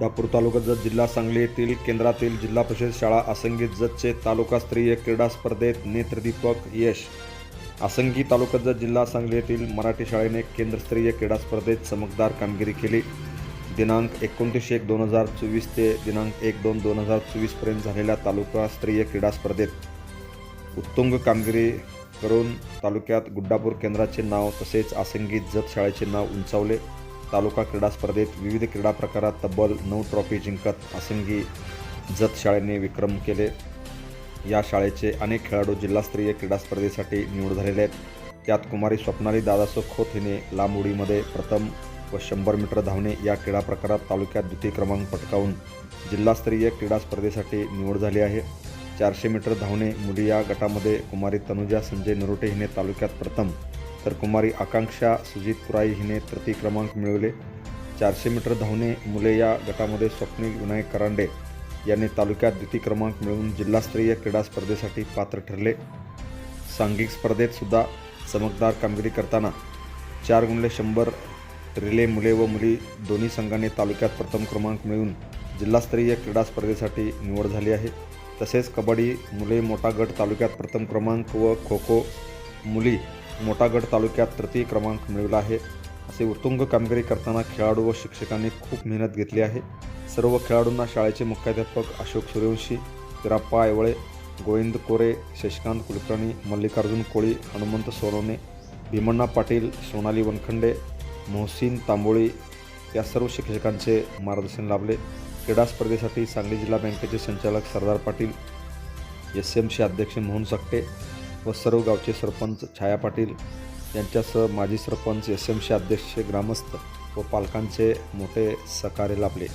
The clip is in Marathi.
दापूर तालुका जत जिल्हा सांगली येथील केंद्रातील जिल्हा परिषद शाळा आसंगी जतचे तालुकास्तरीय क्रीडा स्पर्धेत नेत्रदीपक यश. आसंगी तालुका जत जिल्हा सांगली येथील मराठी शाळेने केंद्रस्तरीय क्रीडा स्पर्धेत चमकदार कामगिरी केली. दिनांक एकोणतीस एक दोन हजार चोवीस ते दिनांक एक दोन दोन हजार चोवीसपर्यंत झालेल्या तालुकास्तरीय क्रीडा स्पर्धेत उत्तुंग कामगिरी करून तालुक्यात गुड्डापूर केंद्राचे नाव तसेच आसंगी जत शाळेचे नाव उंचावले. तालुका क्रीडा स्पर्धेत विविध क्रीडा प्रकारात तब्बल नऊ ट्रॉफी जिंकत आसंगी जत शाळेने विक्रम केले. या शाळेचे अनेक खेळाडू जिल्हास्तरीय क्रीडा स्पर्धेसाठी निवड झालेले आहेत. त्यात कुमारी स्वप्नाली दादासो खोत हिने लांब उडीमध्ये प्रथम व शंभर मीटर धावणे या क्रीडा प्रकारात तालुक्यात द्वितीय क्रमांक पटकावून जिल्हास्तरीय क्रीडा स्पर्धेसाठी निवड झाली आहे. चारशे मीटर धावणे मुली या गटामध्ये कुमारी तनुजा संजय नरोटे हिने तालुक्यात प्रथम तर कुमारी आकांक्षा सुजित पुराई हिने तृतीय क्रमांक मिळवले. चारशे मीटर धावणे मुले या गटामध्ये स्वप्नील विनायक करांडे यांनी तालुक्यात द्वितीय क्रमांक मिळवून जिल्हास्तरीय क्रीडा स्पर्धेसाठी पात्र ठरले. सांघिक स्पर्धेत सुद्धा चमकदार कामगिरी करताना चार गुणले शंभर रिले मुले व मुली दोन्ही संघांनी तालुक्यात प्रथम क्रमांक मिळवून जिल्हास्तरीय क्रीडा स्पर्धेसाठी निवड झाली आहे. तसेच कबड्डी मुले मोठा गट तालुक्यात प्रथम क्रमांक व खो खो मुली मोठागड तालुक्यात तृतीय क्रमांक मिळवला आहे. असे उत्तुंग कामगिरी करताना खेळाडू व शिक्षकांनी खूप मेहनत घेतली आहे. सर्व खेळाडूंना शाळेचे मुख्याध्यापक अशोक सूर्यवंशी विराप्पा ऐवळे गोविंद कोरे शशिकांत कुलकर्णी मल्लिकार्जुन कोळी हनुमंत सोनवणे भीमण्णा पाटील सोनाली वनखंडे मोहसिन तांबोळी या सर्व शिक्षकांचे मार्गदर्शन लाभले. क्रीडा स्पर्धेसाठी सांगली जिल्हा बँकेचे संचालक सरदार पाटील एस सी अध्यक्ष मोहन सकटे व सर्व गावचे सरपंच छाया पाटील यांच्यासह माजी सरपंच एस एमचे अध्यक्ष ग्रामस्थ व पालकांचे मोठे सकारे लाभले.